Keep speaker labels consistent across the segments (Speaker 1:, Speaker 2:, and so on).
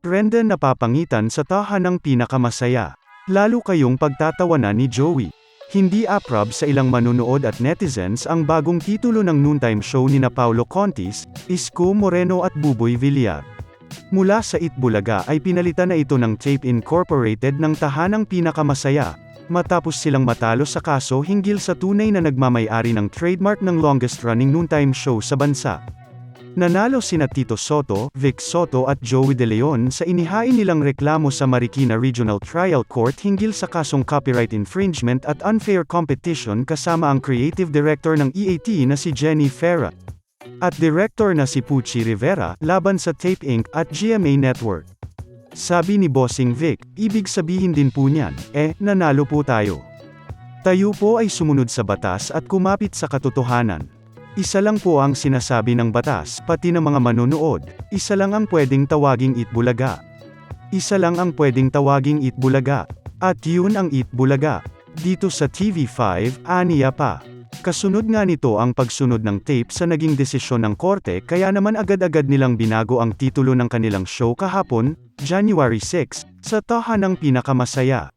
Speaker 1: Rendon napapangitan sa tahanang pinakamasaya. Lalo kayong pagtatawanan ni Joey. Hindi aprob sa ilang manunood at netizens ang bagong titulo ng noontime show ni na Paulo Contis, Isko Moreno at Buboy Villar. Mula sa Itbulaga ay pinalitan na ito ng Tape Incorporated ng tahanang pinakamasaya, matapos silang matalo sa kaso hinggil sa tunay na nagmamayari ng trademark ng longest-running noontime show sa bansa. Nanalo sina Tito Soto, Vic Soto at Joey De Leon sa inihain nilang reklamo sa Marikina Regional Trial Court hinggil sa kasong copyright infringement at unfair competition kasama ang creative director ng EAT na si Jenny Ferra at director na si Pucci Rivera laban sa Tape Inc. at GMA Network. Sabi ni Bossing Vic, ibig sabihin din po niyan, eh, nanalo po tayo. Tayo po ay sumunod sa batas at kumapit sa katotohanan. Isa lang po ang sinasabi ng batas, pati ng mga manonood, isa lang ang pwedeng tawaging Itbulaga. Isa lang ang pwedeng tawaging Itbulaga. At yun ang Itbulaga. Dito sa TV5, aniya pa. Kasunod nga nito ang pagsunod ng tape sa naging desisyon ng korte kaya naman agad-agad nilang binago ang titulo ng kanilang show kahapon, January 6, sa tahanang pinakamasaya.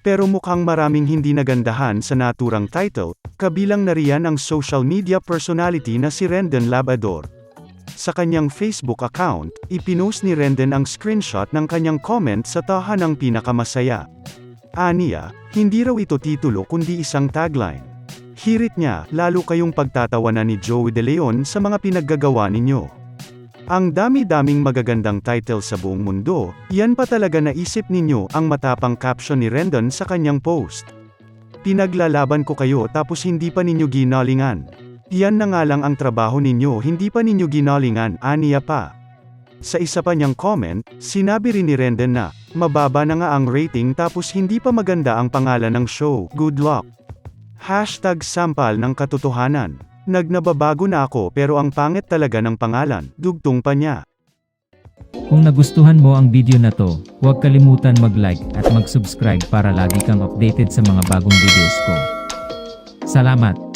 Speaker 1: Pero mukhang maraming hindi nagandahan sa naturang title, kabilang na riyan ang social media personality na si Rendon Labador. Sa kanyang Facebook account, ipinost ni Rendon ang screenshot ng kanyang comment sa tahanang pinakamasaya. Aniya, hindi raw ito titulo kundi isang tagline. Hirit niya, lalo kayong pagtatawanan ni Joey De Leon sa mga pinaggagawa ninyo. Ang dami-daming magagandang title sa buong mundo, yan pa talaga naisip ninyo ang matapang caption ni Rendon sa kanyang post. Pinaglalaban ko kayo tapos hindi pa ninyo ginalingan. Yan na nga lang ang trabaho ninyo hindi pa ninyo ginalingan, aniya pa. Sa isa pa niyang comment, sinabi rin ni Rendon na, mababa na nga ang rating tapos hindi pa maganda ang pangalan ng show, good luck. Hashtag sampal ng katotohanan. Nagnababago na ako pero ang pangit talaga ng pangalan, dugtong pa niya.
Speaker 2: Kung nagustuhan mo ang video na to, huwag kalimutan mag-like at mag-subscribe para lagi kang updated sa mga bagong videos ko. Salamat!